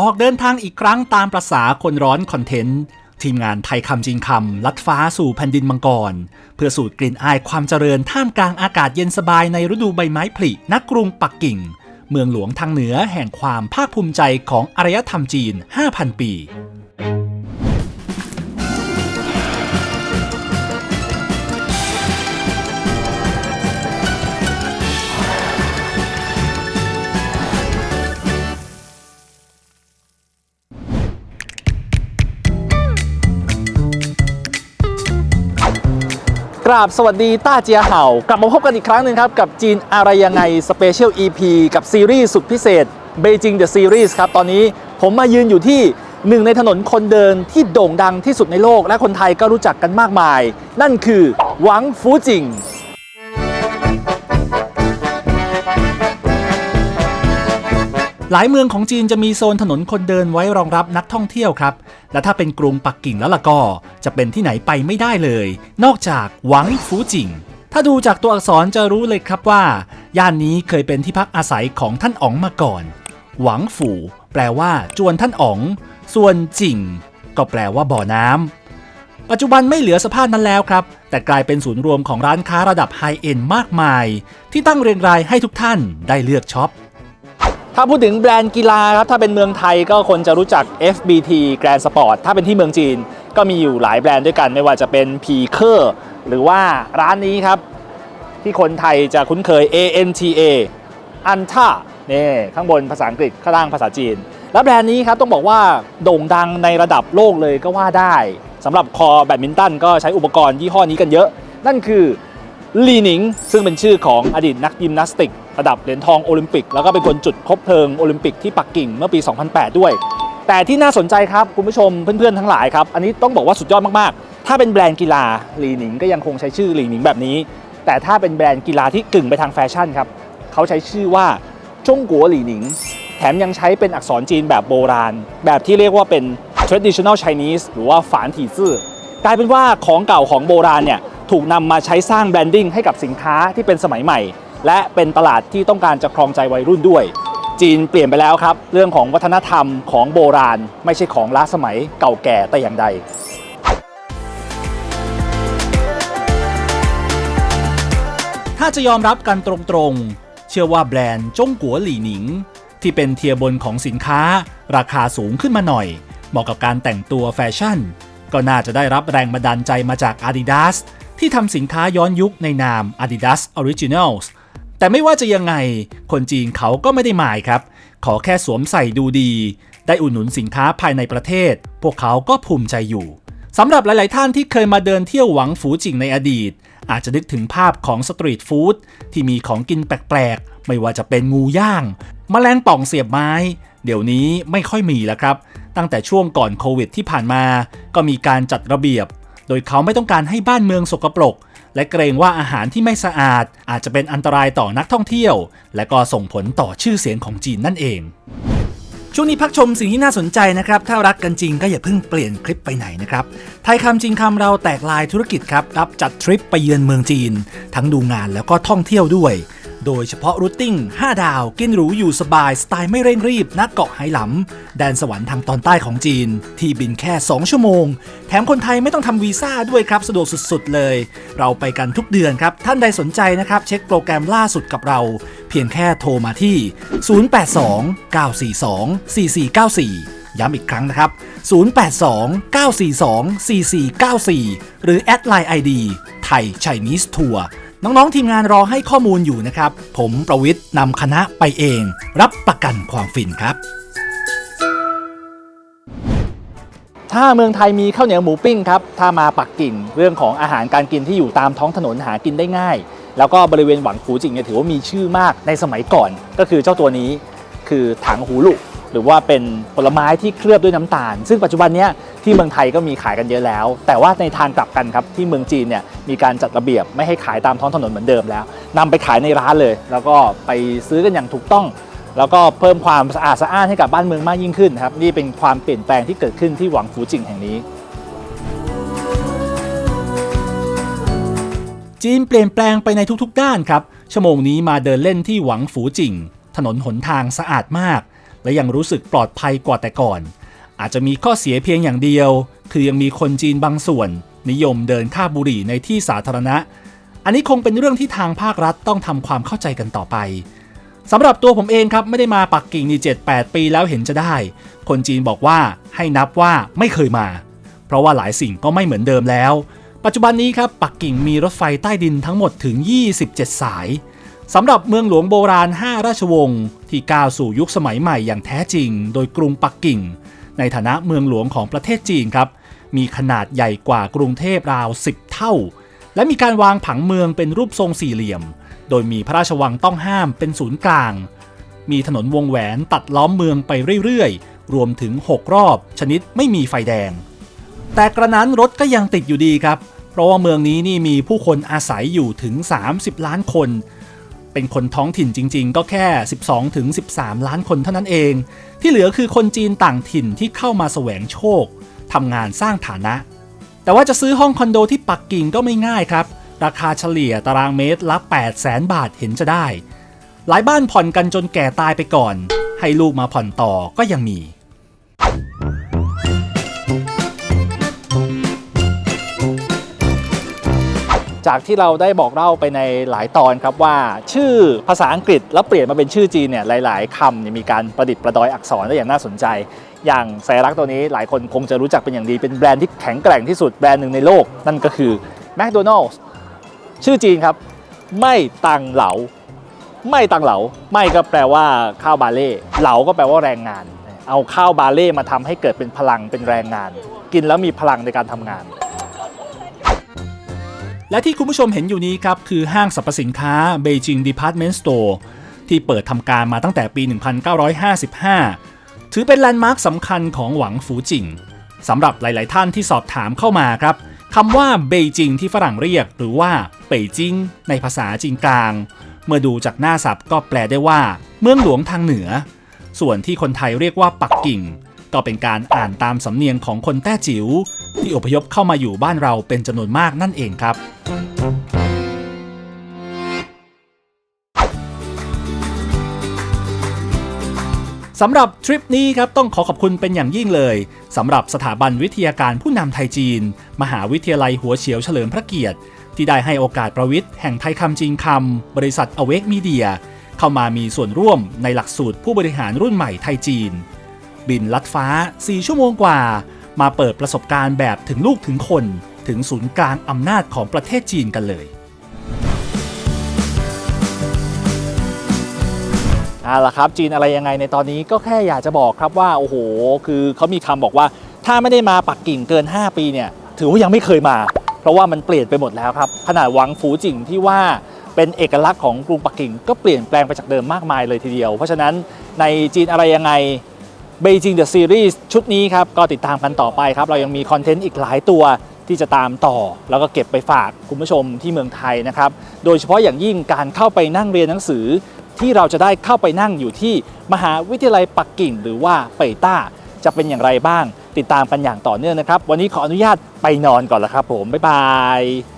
ออกเดินทางอีกครั้งตามประษาคนร้อนคอนเทนต์ ทีมงานไทยคำจริงคำ ลัดฟ้าสู่แผ่นดินมังกร เพื่อสูดกลิ่นอายความเจริญท่ามกลางอากาศเย็นสบายในฤดูใบไม้ผลินักกรุงปักกิ่ง เมืองหลวงทางเหนือแห่งความภาคภูมิใจของอารยธรรมจีน 5,000 ปี ราบสวัสดีต้าเจียเห่ากลับมาพบกันอีกครั้งหนึ่งครับ กับจีนอะไรยังไงสเปเชียล EP กับซีรีส์สุดพิเศษ Beijing The Series ครับ ตอนนี้ผมมายืนอยู่ที่หนึ่งในถนนคนเดินที่โด่งดังที่สุดในโลก และคนไทยก็รู้จักกันมากมาย นั่นคือหวังฟูจิง หลายเมืองของจีนจะมีโซนถนนคนเดินไว้รองรับนักท่องเที่ยวครับ และถ้าเป็นกรุงปักกิ่งแล้วล่ะก็ จะเป็นที่ไหนไปไม่ได้เลย นอกจากหวังฟูจิง ถ้าดูจากตัวอักษรจะรู้เลยครับว่า ย่านนี้เคยเป็นที่พักอาศัยของท่านอ๋องมาก่อน หวังฝูแปลว่า จวนท่านอ๋อง ส่วนจิงก็แปลว่าบ่อน้ำปัจจุบันไม่เหลือสภาพนั้นแล้วครับ แต่กลายเป็นศูนย์รวมของร้านค้าระดับไฮเอ็นมากมาย ที่ตั้งเรียงรายให้ทุกท่านได้เลือกช็อป ถ้าพูดถึงแบรนด์กีฬาครับถ้าเป็นเมืองไทยก็คนจะรู้จัก FBT Grand Sport ถ้าเป็นที่เมืองจีนก็มีอยู่หลายแบรนด์ด้วยกันไม่ว่าจะเป็น p ีเคอร์หรือว่าร้านนี้ครับ ที่คนไทยจะคุ้นเคย ANTA อันท่านี่ข้างบนภาษาอังกฤษข้างล่างภาษาจีน และแบรนด์นี้ครับต้องบอกว่าโด่งดังในระดับโลกเลยก็ว่าได้สำหรับคอแบดมินตันก็ใช้อุปกรณ์ยี่ห้อนี้กันเยอะ นั่นคือลีหนิงซึ่งเป็นชื่อของอดีตนักยิมนาสติก ระดับเหรียญทองโอลิมปิก แล้วก็เป็นคนจุดคบเพลิงโอลิมปิกที่ปักกิ่งเมื่อปี 2008 ด้วย แต่ที่น่าสนใจครับคุณผู้ชมเพื่อนๆทั้งหลายครับ อันนี้ต้องบอกว่าสุดยอดมากๆ ถ้าเป็นแบรนด์กีฬาหลีหนิงก็ยังคงใช้ชื่อหลีหนิงแบบนี้ แต่ถ้าเป็นแบรนด์กีฬาที่กึ่งไปทางแฟชั่นครับเขาใช้ชื่อว่าจงกัวหลีหนิงแถมยังใช้เป็นอักษรจีนแบบโบราณ แบบที่เรียกว่าเป็น traditional Chinese หรือว่าฝานถี่ซื่อกลายเป็นว่าของเก่าของโบราณเนี่ยถูกนำมาใช้สร้างแบรนดิ้งให้กับสินค้าที่เป็นสมัยใหม่ และเป็นตลาดที่ต้องการจะครองใจวัยรุ่นด้วย จีนเปลี่ยนไปแล้วครับ เรื่องของวัฒนธรรมของโบราณ ไม่ใช่ของล้าสมัยเก่าแก่แต่อย่างใดถ้าจะยอมรับกันตรงๆ เชื่อว่าแบรนด์จงกัวหลี่หนิง ที่เป็นเทียบนของสินค้า ราคาสูงขึ้นมาหน่อย เหมาะกับการแต่งตัวแฟชั่น ก็น่าจะได้รับแรงบันดาลใจมาจาก Adidas ที่ทำสินค้าย้อนยุคในนาม Adidas Originals แต่ไม่ว่าจะยังไง คนจีนเขาก็ไม่ได้หมายครับ ขอแค่สวมใส่ดูดี ได้อุดหนุนสินค้าภายในประเทศ พวกเขาก็ภูมิใจอยู่สำหรับหลาย ๆ ท่านที่เคยมาเดินเที่ยวหวังฝูจิงในอดีต อาจจะนึกถึงภาพของสตรีทฟู้ดที่มีของกินแปลก ๆ ไม่ว่าจะเป็นงูย่างแมลงป่องเสียบไม้ เดี๋ยวนี้ไม่ค่อยมีแล้วครับ ตั้งแต่ช่วงก่อนโควิดที่ผ่านมา ก็มีการจัดระเบียบ โดยเขาไม่ต้องการให้บ้านเมืองสกปรก และเกรงว่าอาหารที่ไม่สะอาด อาจจะเป็นอันตรายต่อนักท่องเที่ยว และก็ส่งผลต่อชื่อเสียงของจีนนั่นเองช่วงนี้พักชมสิ่งที่น่าสนใจนะครับ ถ้ารักกันจริงก็อย่าเพิ่งเปลี่ยนคลิปไปไหนนะครับ ไทยคำจริงคำเราแตกลายธุรกิจครับ รับจัดทริปไปเยือนเมืองจีน ทั้งดูงานแล้วก็ท่องเที่ยวด้วย โดยเฉพาะรูทติ้ง 5 ดาว กินหรูอยู่สบายสไตล์ไม่เร่งรีบณเกาะไหหลำ แดนสวรรค์ทางตอนใต้ของจีน ที่บินแค่ 2 ชั่วโมง แถมคนไทยไม่ต้องทำวีซ่าด้วยครับ สะดวกสุดๆเลย เราไปกันทุกเดือนครับ ท่านใดสนใจนะครับ เช็คโปรแกรมล่าสุดกับเรา เพียงแค่โทรมาที่ 082-942-4494ย้ำอีกครั้งนะครับ 082-942-4494 หรือแอดไลน์ ID ไทย Chinese Tour น้องๆทีมงานรอให้ข้อมูลอยู่นะครับ ผมประวิทย์นำคณะไปเอง รับประกันความฟินครับ ถ้าเมืองไทยมีข้าวเหนียวหมูปิ้งครับ ถ้ามาปักกิ่งเรื่องของอาหารการกินที่อยู่ตามท้องถนนหากินได้ง่าย แล้วก็บริเวณหวังฟูจิงเนี่ยถือว่ามีชื่อมากในสมัยก่อน ก็คือเจ้าตัวนี้คือถังหูลุ หรือว่าเป็นผลไม้ที่เคลือบด้วยน้ำตาล ซึ่งปัจจุบันนี้ที่เมืองไทยก็มีขายกันเยอะแล้ว แต่ว่าในทางกลับกันครับที่เมืองจีนเนี่ยมีการจัดระเบียบไม่ให้ขายตามท้องถนนเหมือนเดิมแล้วนำไปขายในร้านเลย แล้วก็ไปซื้อกันอย่างถูกต้อง แล้วก็เพิ่มความสะอาดสะอ้านให้กับบ้านเมืองมากยิ่งขึ้นครับนี่เป็นความเปลี่ยนแปลงที่เกิดขึ้นที่หวังฟูจิงแห่งนี้จีนเปลี่ยนแปลงไปในทุกๆ ด้านครับ ชั่วโมงนี้มาเดินเล่นที่หวังฝูจิงถนนหนทางสะอาดมาก และยังรู้สึกปลอดภัยกว่าแต่ก่อน อาจจะมีข้อเสียเพียงอย่างเดียว คือยังมีคนจีนบางส่วน นิยมเดินค่าบุหรี่ในที่สาธารณะ อันนี้คงเป็นเรื่องที่ทางภาครัฐต้องทำความเข้าใจกันต่อไปสำหรับตัวผมเองครับไม่ได้มาปักกิ่งนี่7-8 ปีแล้วเห็นจะได้ คนจีนบอกว่าให้นับว่าไม่เคยมา เพราะว่าหลายสิ่งก็ไม่เหมือนเดิมแล้ว ปัจจุบันนี้ครับปักกิ่งมีรถไฟใต้ดินทั้งหมดถึง 27 สาย สำหรับเมืองหลวงโบราณ 5 ราชวงศ์ที่ก้าวสู่ยุคสมัยใหม่อย่างแท้จริง โดยกรุงปักกิ่ง ในฐานะเมืองหลวงของประเทศจีนครับ มีขนาดใหญ่กว่ากรุงเทพราว 10 เท่า และมีการวางผังเมืองเป็นรูปทรงสี่เหลี่ยม โดยมีพระราชวังต้องห้ามเป็นศูนย์กลาง มีถนนวงแหวนตัดล้อมเมืองไปเรื่อยๆ รวมถึง 6 รอบ ชนิดไม่มีไฟแดง แต่กระนั้นรถก็ยังติดอยู่ดีครับ เพราะว่าเมืองนี้นี่มีผู้คนอาศัยอยู่ถึง 30 ล้านคน เป็นคนท้องถิ่นจริง ๆ ก็แค่ 12ถึง13ล้านคนเท่านั้นเอง ที่เหลือคือคนจีนต่างถิ่นที่เข้ามาแสวงโชคทำงานสร้างฐานะ แต่ว่าจะซื้อห้องคอนโดที่ปักกิ่งก็ไม่ง่ายครับ ราคาเฉลี่ยตารางเมตรละ 8 0 0แสนบาทเห็นจะได้ หลายบ้านผ่อนกันจนแก่ตายไปก่อน ให้ลูกมาผ่อนต่อก็ยังมี จากที่เราได้บอกเล่าไปในหลายตอนครับว่า ชื่อภาษาอังกฤษแล้วเปลี่ยนมาเป็นชื่อจีนเนี่ยหลาย ๆคำเนี่ยมีการประดิษฐ์ประดอยอักษรได้อย่างน่าสนใจ อย่างสัญลักษณ์ตัวนี้หลายคนคงจะรู้จักเป็นอย่างดีเป็นแบรนด์ที่แข็งแกร่งที่สุดแบรนด์หนึ่งในโลก นั่นก็คือ McDonald's ชื่อจีนครับ ไม่ตังเหลา ไม่ตังเหลา ไม่ก็แปลว่าข้าวบาเล่เหลาก็แปลว่าแรงงาน เอาข้าวบาเล่มาทำให้เกิดเป็นพลังเป็นแรงงาน กินแล้วมีพลังในการทำงาน และที่คุณผู้ชมเห็นอยู่นี้ครับ คือห้างสรรพสินค้า Beijing Department Store ที่เปิดทำการมาตั้งแต่ปี 1955 ถือเป็นแลนด์มาร์คสำคัญของหวังฟูจิงสำหรับหลาย ๆ ท่านที่สอบถามเข้ามาครับคำว่าเบจิงที่ฝรั่งเรียก หรือว่าเป่ยจิงในภาษาจีนกลาง เมื่อดูจากหน้าศัพท์ก็แปลได้ว่า เมืองหลวงทางเหนือ ส่วนที่คนไทยเรียกว่าปักกิ่ง ก็เป็นการอ่านตามสำเนียงของคนแต้จิ๋วที่อพยพเข้ามาอยู่บ้านเราเป็นจำนวนมากนั่นเองครับ สำหรับทริปนี้ครับต้องขอขอบคุณเป็นอย่างยิ่งเลยสำหรับสถาบันวิทยาการผู้นำไทยจีน มหาวิทยาลัยหัวเฉียวเฉลิมพระเกียรติ ที่ได้ให้โอกาสประวิทย์แห่งไทยคำจีนคำบริษัทอเวกมีเดียเข้ามามีส่วนร่วมในหลักสูตรผู้บริหารรุ่นใหม่ไทยจีน บินลัดฟ้า 4 ชั่วโมงกว่า มาเปิดประสบการณ์แบบถึงลูกถึงคน ถึงศูนย์กลางอำนาจของประเทศจีนกันเลยเอาละครับจีนอะไรยังไงในตอนนี้ก็แค่อยากจะบอกครับว่าโอ้โห คือเขามีคำบอกว่า ถ้าไม่ได้มาปักกิ่งเกิน 5 ปีเนี่ยถือว่ายังไม่เคยมา เพราะว่ามันเปลี่ยนไปหมดแล้วครับขนาดหวังฟูจิ่งที่ว่าเป็นเอกลักษณ์ของกรุงปักกิ่ง ก็เปลี่ยนแปลงไปจากเดิมมากมายเลยทีเดียว เพราะฉะนั้นในจีนอะไรยังไง Beijing The Series ชุดนี้ครับ ก็ติดตามกันต่อไปครับ เรายังมีคอนเทนต์อีกหลายตัวที่จะตามต่อ แล้วก็เก็บไปฝากคุณผู้ชมที่เมืองไทยนะครับ โดยเฉพาะอย่างยิ่งการเข้าไปนั่งเรียนหนังสือ ที่เราจะได้เข้าไปนั่งอยู่ที่มหาวิทยาลัยปักกิ่ง หรือว่าเป่ยต้า จะเป็นอย่างไรบ้าง ติดตามกันอย่างต่อเนื่องนะครับ วันนี้ขออนุญาตไปนอนก่อนแล้วครับ ผมบ๊ายบาย